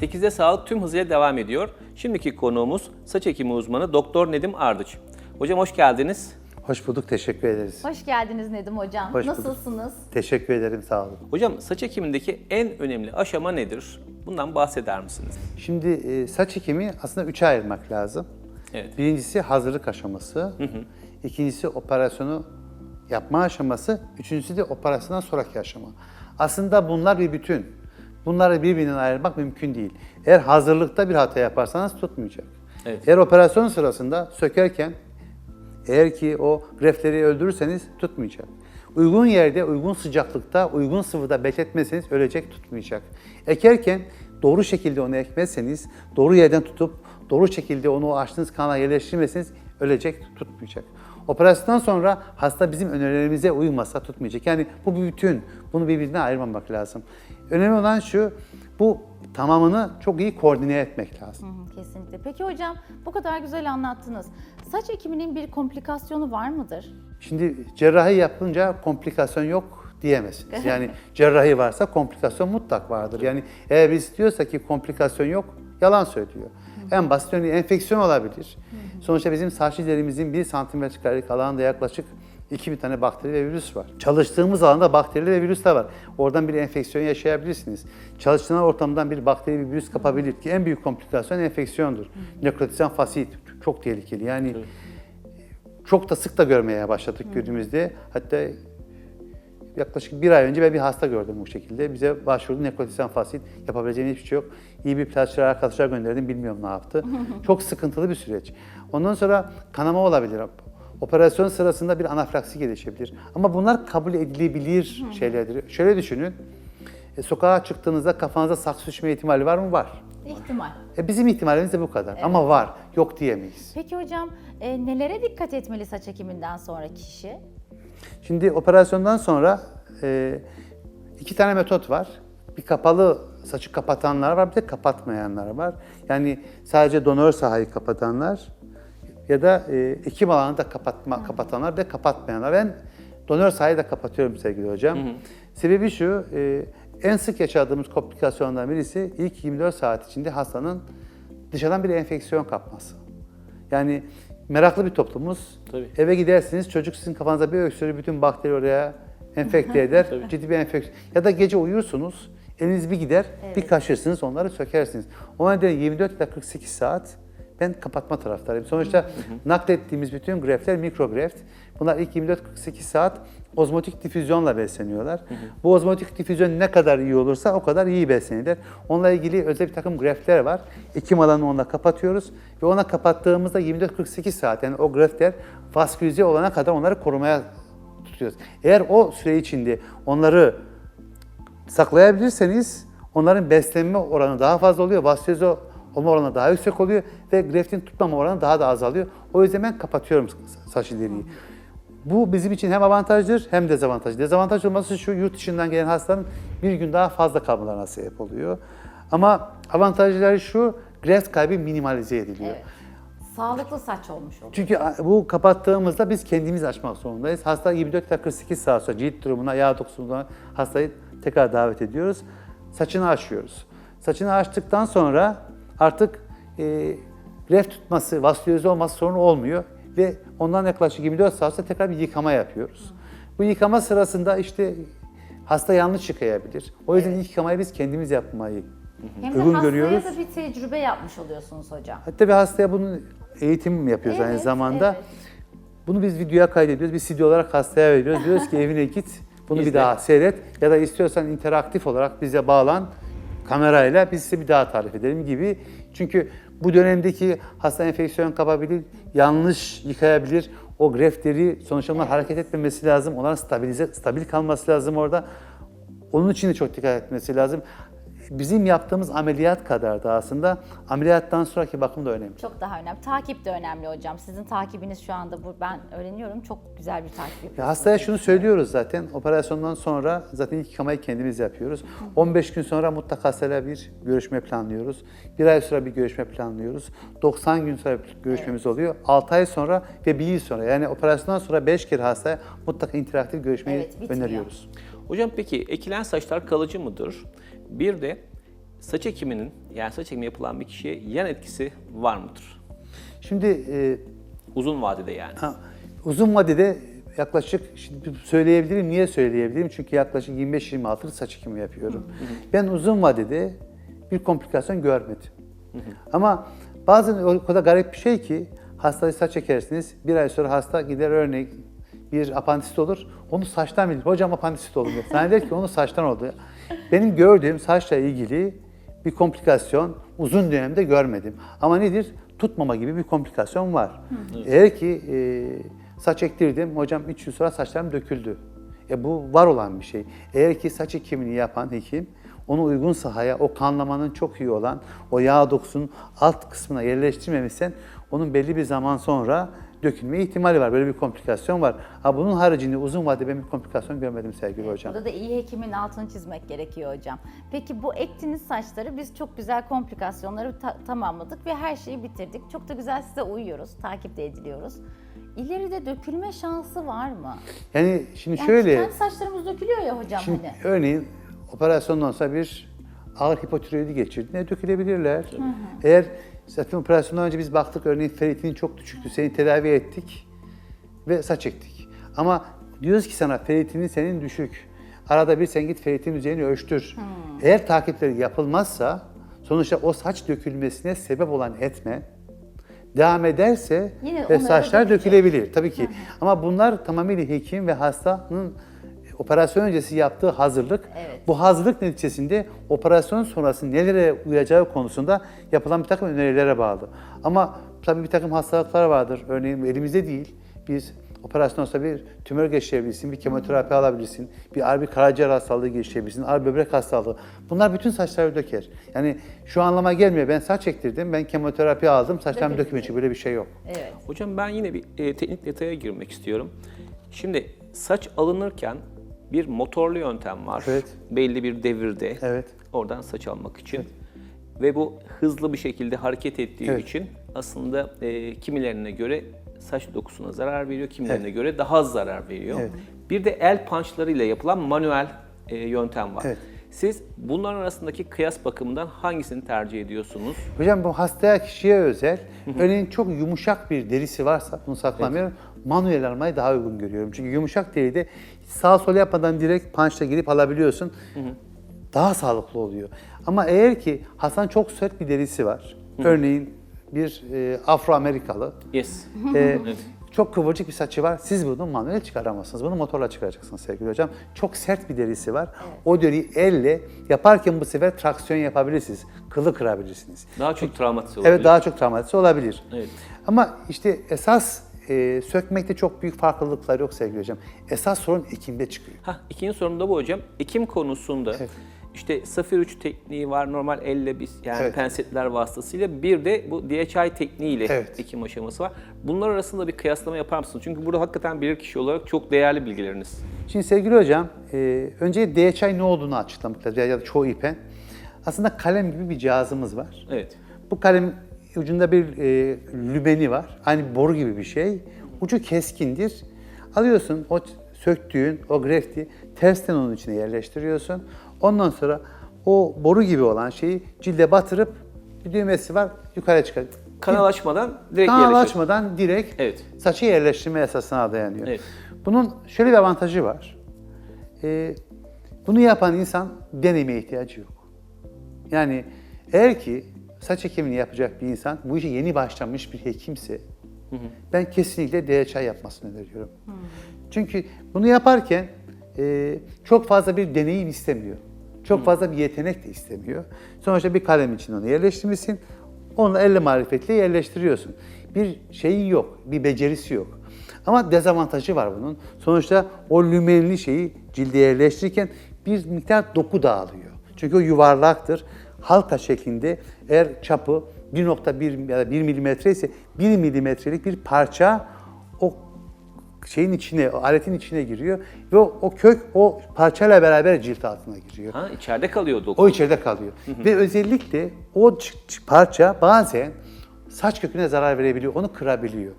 8'de sağlık tüm hızıyla devam ediyor. Şimdiki konuğumuz saç ekimi uzmanı Doktor Nedim Ardıç. Hocam hoş geldiniz. Hoş bulduk, teşekkür ederiz. Hoş geldiniz Nedim Hocam. Hoş bulduk. Nasılsınız? Teşekkür ederim, sağ olun. Hocam saç ekimindeki en önemli aşama nedir? Bundan bahseder misiniz? Şimdi e, saç ekimi aslında üçe ayırmak lazım. Evet. Birincisi hazırlık aşaması, ikincisi operasyonu yapma aşaması, üçüncüsü de operasyondan sonraki aşama. Aslında bunlar bir bütün. Bunları birbirinden ayırmak mümkün değil. Eğer hazırlıkta bir hata yaparsanız tutmayacak. Evet. Eğer operasyon sırasında sökerken eğer ki o grefleri öldürürseniz tutmayacak. Uygun yerde, uygun sıcaklıkta, uygun sıvıda bekletmezseniz ölecek, tutmayacak. Ekerken doğru şekilde onu ekmezseniz, doğru yerden tutup doğru şekilde onu açtığınız kanala yerleştirmezseniz ölecek, tutmayacak. Operasyondan sonra hasta bizim önerilerimize uymasa tutmayacak. Yani bu bir bütün. Bunu birbirinden ayırmamak lazım. Önemli olan şu, bu tamamını çok iyi koordine etmek lazım. Hı hı, Kesinlikle. Peki hocam bu kadar güzel anlattınız. Saç ekiminin bir komplikasyonu var mıdır? Şimdi cerrahi yapınca komplikasyon yok diyemezsiniz. Yani cerrahi varsa komplikasyon mutlak vardır. Yani eğer biz diyorsak ki komplikasyon yok, yalan söylüyor. En basit örneği enfeksiyon olabilir. Sonuçta bizim saç izlerimizin 1 santimetrekarelik alanda yaklaşık 2000 tane bakteri ve virüs var. Çalıştığımız alanda bakteri ve virüs de var. Oradan bir enfeksiyon yaşayabilirsiniz. Çalıştığınız ortamdan bir bakteri bir virüs kapabilir ki en büyük komplikasyon enfeksiyondur. Nekrotizen fasit çok tehlikeli. Yani çok da sık da görmeye başladık günümüzde. Hatta yaklaşık bir ay önce ben bir hasta gördüm bu şekilde. Bize başvurdu nekrotizen fasit. Yapabileceğim hiçbir şey yok. İyi bir plajcı arkadaşlar gönderdim. Bilmiyorum ne yaptı. çok sıkıntılı bir süreç. Ondan sonra kanama olabilir. Operasyon sırasında bir anafilaksi gelişebilir. Ama bunlar kabul edilebilir şeylerdir. Şöyle düşünün. E, sokağa çıktığınızda kafanıza saksı düşme ihtimali var mı? Var. İhtimal. E, bizim ihtimalimiz de bu kadar. Ama var. Yok diyemeyiz. Peki hocam e, nelere dikkat etmeli saç ekiminden sonra kişi? Şimdi operasyondan sonra e, iki tane metot var. Bir kapalı saçı kapatanlar var, bir de kapatmayanlar var. Yani sadece donör sahayı kapatanlar ya da e, ekim alanı da kapatma, kapatanlar de kapatmayanlar. Ben donör sahayı da kapatıyorum sevgili hocam. Sebebi şu, e, en sık yaşadığımız komplikasyonlardan birisi ilk 24 saat içinde hastanın dışarıdan bir enfeksiyon kapması. Yani meraklı bir toplumuz. Tabii. Eve gidersiniz, çocuk sizin kafanıza bir öksürür, bütün bakteri oraya enfekte eder. ciddi bir enfeksiyon. Ya da gece uyursunuz, eliniz bir gider, bir kaşırsınız, onları sökersiniz. O nedenle 24 ila 48 saat ben kapatma taraftarıyım. Sonuçta naklettiğimiz bütün greftler mikrogreft. Bunlar ilk 24-48 saat ozmotik difüzyonla besleniyorlar. Bu ozmotik difüzyon ne kadar iyi olursa o kadar iyi beslenirler. Onunla ilgili özel bir takım greftler var. Ekim alanını onunla kapatıyoruz ve ona kapattığımızda 24-48 saat yani o greftler vaskülize olana kadar onları korumaya tutuyoruz. Eğer o süre içinde onları saklayabilirseniz onların beslenme oranı daha fazla oluyor. Vaskülize olma oranı daha yüksek oluyor ve greftin tutmama oranı daha da azalıyor. O yüzden ben kapatıyorum saç ileriyi. Bu bizim için hem avantajdır hem dezavantaj. Dezavantaj olması şu yurt dışından gelen hastaların bir gün daha fazla kalmalarına sebep oluyor. Ama avantajları şu greft kaybı minimalize ediliyor. Evet. Sağlıklı saç olmuş olur. Çünkü bu kapattığımızda biz kendimiz açmak zorundayız. Hasta 24 ila 48 saat sonra cilt durumuna, yağ dokusundan hastayı tekrar davet ediyoruz. Saçını açıyoruz. Saçını açtıktan sonra artık e, greft tutması, vaskülize olması sorunu olmuyor. Ve ondan yaklaşık 24 saat sonra tekrar bir yıkama yapıyoruz. Bu yıkama sırasında işte hasta yanlış yıkayabilir. O yüzden ilk yıkamayı biz kendimiz yapmayı Hem de uygun hastaya görüyoruz. da bir tecrübe yapmış oluyorsunuz hocam. Hatta bir hastaya bunun eğitim yapıyoruz aynı Evet, zamanda. evet. Bunu biz videoya kaydediyoruz. Bir CD olarak hastaya veriyoruz. Diyoruz ki evine git, bunu İzle. bir daha seyret. Ya da istiyorsan interaktif olarak bize bağlan kamerayla biz size bir daha tarif edelim gibi. Çünkü bu dönemdeki hasta enfeksiyon kapabilir, yanlış yıkayabilir. O greftleri sonuçta onlar hareket etmemesi lazım. Onların stabilize, stabil kalması lazım orada. Onun için de çok dikkat etmesi lazım. Bizim yaptığımız ameliyat kadar da aslında ameliyattan sonraki bakım da önemli. Çok daha önemli. Takip de önemli hocam. Sizin takibiniz şu anda bu ben öğreniyorum. Çok güzel bir takip yapıyorsunuz. Ya hastaya şunu söylüyoruz zaten. Operasyondan sonra zaten ilk yıkamayı kendimiz yapıyoruz. 15 gün sonra mutlaka hastayla bir görüşme planlıyoruz. Bir ay sonra bir görüşme planlıyoruz. 90 gün sonra bir görüşmemiz oluyor. 6 ay sonra ve 1 yıl sonra yani operasyondan sonra 5 kere hastaya mutlaka interaktif görüşmeyi Evet, bitmiyor. öneriyoruz. Hocam peki ekilen saçlar kalıcı mıdır? Bir de saç ekiminin yani saç ekimi yapılan bir kişiye yan etkisi var mıdır? Şimdi e, Uzun vadede yani. Ha, uzun vadede yaklaşık şimdi söyleyebilirim. Niye söyleyebilirim? Çünkü yaklaşık 25-26 yıl saç ekimi yapıyorum. Ben uzun vadede bir komplikasyon görmedim. Ama bazen o kadar garip bir şey ki hastayı saç ekersiniz. Bir ay sonra hasta gider örnek bir apandisit olur. Onu saçtan bilir. Hocam apandisit oldu. Zanneder ki onu saçtan oldu. Benim gördüğüm saçla ilgili bir komplikasyon uzun dönemde görmedim. Ama nedir? Tutmama gibi bir komplikasyon var. Eğer ki e, saç ektirdim, hocam 3 yıl sonra saçlarım döküldü. E bu var olan bir şey. Eğer ki saç ekimini yapan hekim onu uygun sahaya, o kanlamanın çok iyi olan, o yağ dokusunun alt kısmına yerleştirmemişsen onun belli bir zaman sonra dökülme ihtimali var. Böyle bir komplikasyon var. Ha bunun haricinde uzun vadede ben bir komplikasyon görmedim sevgili hocam. Burada da iyi hekimin altını çizmek gerekiyor hocam. Peki bu ektiğiniz saçları biz çok güzel komplikasyonları ta- tamamladık ve her şeyi bitirdik. Çok da güzel size uyuyoruz, takip de ediliyoruz. İleride dökülme şansı var mı? Yani şimdi Yani şöyle... kendi saçlarımız dökülüyor ya hocam Şimdi hani. örneğin operasyondan sonra bir ağır hipotiroidi geçirdiğinde dökülebilirler. Eğer zaten operasyondan önce biz baktık örneğin ferritin çok düşüktü, seni tedavi ettik ve saç ektik. Ama diyoruz ki sana ferritinin senin düşük. Arada bir sen git ferritin düzeyini ölçtür. Eğer takipleri yapılmazsa sonuçta o saç dökülmesine sebep olan etme devam ederse Yine ve saçlar dökecek. dökülebilir tabii ki. Ama bunlar tamamıyla hekim ve hastanın operasyon öncesi yaptığı hazırlık. Evet. Bu hazırlık neticesinde operasyon sonrası nelere uyacağı konusunda yapılan bir takım önerilere bağlı. Ama tabii bir takım hastalıklar vardır. Örneğin elimizde değil. Biz operasyon olsa bir tümör geçirebilirsin, bir kemoterapi alabilirsin, bir ağır bir karaciğer hastalığı geçirebilirsin, ağır böbrek hastalığı. Bunlar bütün saçları döker. Yani şu anlama gelmiyor. Ben saç ektirdim, ben kemoterapi aldım, saçlarım Dökülmeyecek. dökmeyecek. Böyle bir şey yok. Evet. Hocam ben yine bir e, teknik detaya girmek istiyorum. Şimdi saç alınırken bir motorlu yöntem var. Evet. Belli bir devirde. Evet. Oradan saç almak için. Ve bu hızlı bir şekilde hareket ettiği Evet. için aslında e, kimilerine göre saç dokusuna zarar veriyor, kimilerine göre daha az zarar veriyor. Evet. Bir de el punchlarıyla yapılan manuel e, yöntem var. Evet. Siz bunların arasındaki kıyas bakımından hangisini tercih ediyorsunuz? Hocam bu hastaya kişiye özel. Örneğin çok yumuşak bir derisi varsa bunu saklamıyorum. Manuel almayı daha uygun görüyorum. Çünkü yumuşak deride sağ sol yapmadan direkt punchla girip alabiliyorsun. Daha sağlıklı oluyor. Ama eğer ki hastanın çok sert bir derisi var. Örneğin bir e, Afro-Amerikalı. Yes. e, çok kıvırcık bir saçı var. Siz bunu manuel çıkaramazsınız. Bunu motorla çıkaracaksınız sevgili hocam. Çok sert bir derisi var. O deriyi elle yaparken bu sefer traksiyon yapabilirsiniz. Kılı kırabilirsiniz. Daha çok travmatik olabilir. Evet daha çok travmatisi olabilir. Evet. Ama işte esas e, sökmekte çok büyük farklılıklar yok sevgili hocam. Esas sorun ekimde çıkıyor. Hah, ikinci sorum da bu hocam. Ekim konusunda işte safir 3 tekniği var. Normal elle biz yani Evet. pensetler vasıtasıyla bir de bu DHI tekniğiyle Evet. ekim aşaması var. Bunlar arasında bir kıyaslama yapar mısınız? Çünkü burada hakikaten bilir kişi olarak çok değerli bilgileriniz. Şimdi sevgili hocam, e, önce DHI ne olduğunu açıklamak lazım ya da çoğu ipen. Aslında kalem gibi bir cihazımız var. Evet. Bu kalem ucunda bir e, lümeni var. Aynı boru gibi bir şey. Ucu keskindir. Alıyorsun o söktüğün o grefti tersten onun içine yerleştiriyorsun. Ondan sonra o boru gibi olan şeyi cilde batırıp bir düğmesi var yukarı çıkar. Kanal açmadan direkt Kanal açmadan direkt Evet. saçı yerleştirme esasına dayanıyor. Evet. Bunun şöyle bir avantajı var. Ee, bunu yapan insan deneyime ihtiyacı yok. Yani eğer ki saç ekimini yapacak bir insan, bu işe yeni başlamış bir hekimse, ben kesinlikle DHA yapmasını öneriyorum. Çünkü bunu yaparken e, çok fazla bir deneyim istemiyor. Çok fazla bir yetenek de istemiyor. Sonuçta bir kalem için onu yerleştirmişsin, onu elle marifetle yerleştiriyorsun. Bir şeyin yok, bir becerisi yok. Ama dezavantajı var bunun. Sonuçta o lümenli şeyi cilde yerleştirirken bir miktar doku dağılıyor. Çünkü o yuvarlaktır. Halka şeklinde eğer çapı 1.1 ya da 1 milimetre ise 1 milimetrelik bir parça o şeyin içine, o aletin içine giriyor ve o, o kök o parçayla beraber cilt altına giriyor. Ha içeride kalıyor doku. O içeride kalıyor. Ve özellikle o parça bazen saç köküne zarar verebiliyor, onu kırabiliyor.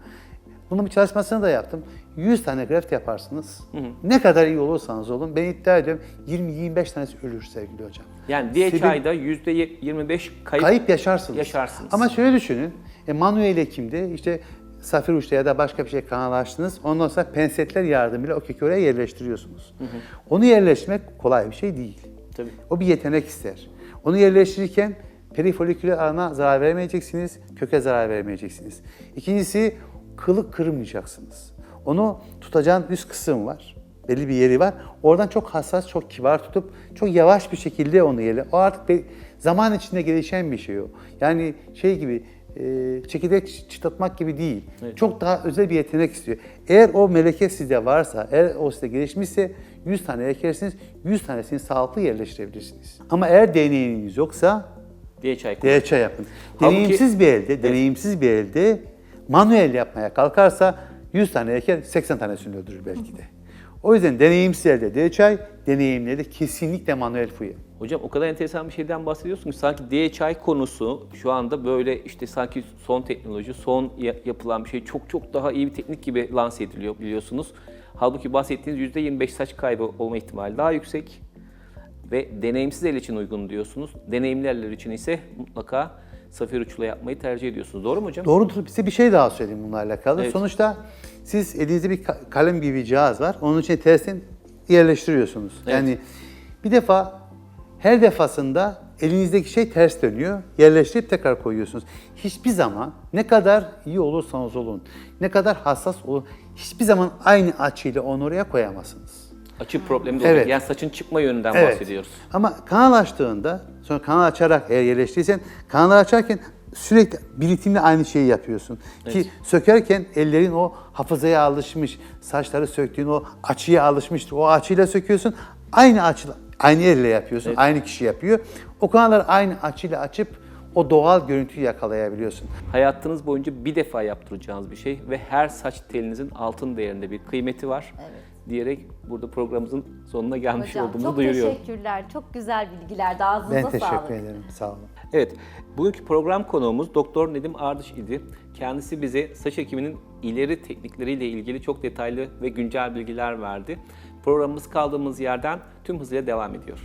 Bunun bir çalışmasını da yaptım. 100 tane graft yaparsınız. Ne kadar iyi olursanız olun ben iddia ediyorum 20-25 tanesi ölür sevgili hocam. Yani Sebebi- DHI'da %25 kayıp, Kayıp yaşarsınız. yaşarsınız. Ama şöyle düşünün. E, manuel ekimde işte safir uçta ya da başka bir şey kanal açtınız. Ondan sonra pensetler yardımıyla o keki oraya yerleştiriyorsunuz. Onu yerleştirmek kolay bir şey değil. Tabii. O bir yetenek ister. Onu yerleştirirken perifoliküler ana zarar vermeyeceksiniz, köke zarar vermeyeceksiniz. İkincisi kılı kırmayacaksınız. Onu tutacağın üst kısım var. Belli bir yeri var. Oradan çok hassas, çok kibar tutup çok yavaş bir şekilde onu yerle. O artık bir zaman içinde gelişen bir şey o. Yani şey gibi e, çekirdek çıtlatmak gibi değil. Çok daha özel bir yetenek istiyor. Eğer o meleke sizde varsa, eğer o sizde gelişmişse 100 tane ekersiniz, 100 tanesini sağlıklı yerleştirebilirsiniz. Ama eğer deneyiminiz yoksa. DHA yapın. Halbuki- Deneyimsiz bir elde, deneyimsiz bir elde manuel yapmaya kalkarsa 100 tane eker 80 tanesini öldürür belki de. O yüzden deneyimsiz elde DHA, deneyimli elde kesinlikle manuel fuya. Hocam o kadar enteresan bir şeyden bahsediyorsun ki sanki DHI konusu şu anda böyle işte sanki son teknoloji, son ya- yapılan bir şey çok çok daha iyi bir teknik gibi lanse ediliyor biliyorsunuz. Halbuki bahsettiğiniz %25 saç kaybı olma ihtimali daha yüksek ve deneyimsiz el için uygun diyorsunuz. Deneyimli için ise mutlaka safir uçla yapmayı tercih ediyorsunuz. Doğru mu hocam? Doğrudur. Size bir şey daha söyleyeyim bununla alakalı. Evet. Sonuçta siz elinizde bir ka- kalem gibi bir cihaz var. Onun için tersten yerleştiriyorsunuz. Evet. Yani bir defa her defasında elinizdeki şey ters dönüyor. Yerleştirip tekrar koyuyorsunuz. Hiçbir zaman ne kadar iyi olursanız olun, ne kadar hassas olun, hiçbir zaman aynı açıyla onu oraya koyamazsınız. Açı problemi de olacak. Evet. Yani saçın çıkma yönünden Evet. bahsediyoruz. Ama kanal açtığında, sonra kanal açarak eğer yerleştirirsen, kanalı açarken sürekli biritimle aynı şeyi yapıyorsun. Ki sökerken ellerin o hafızaya alışmış, saçları söktüğün o açıya alışmıştır. O açıyla söküyorsun, aynı açıyla, aynı elle yapıyorsun, aynı kişi yapıyor. O kanalları aynı açıyla açıp o doğal görüntüyü yakalayabiliyorsun. Hayatınız boyunca bir defa yaptıracağınız bir şey ve her saç telinizin altın değerinde bir kıymeti var diyerek burada programımızın sonuna gelmiş Hocam olduğumuzu çok duyuruyorum. teşekkürler. Çok güzel bilgilerdi. Ağzınıza Ben sağlık. teşekkür ederim, sağ olun. Evet, bugünkü program konuğumuz Doktor Nedim Ardış idi. Kendisi bize saç ekiminin ileri teknikleriyle ilgili çok detaylı ve güncel bilgiler verdi. Programımız kaldığımız yerden tüm hızıyla devam ediyor.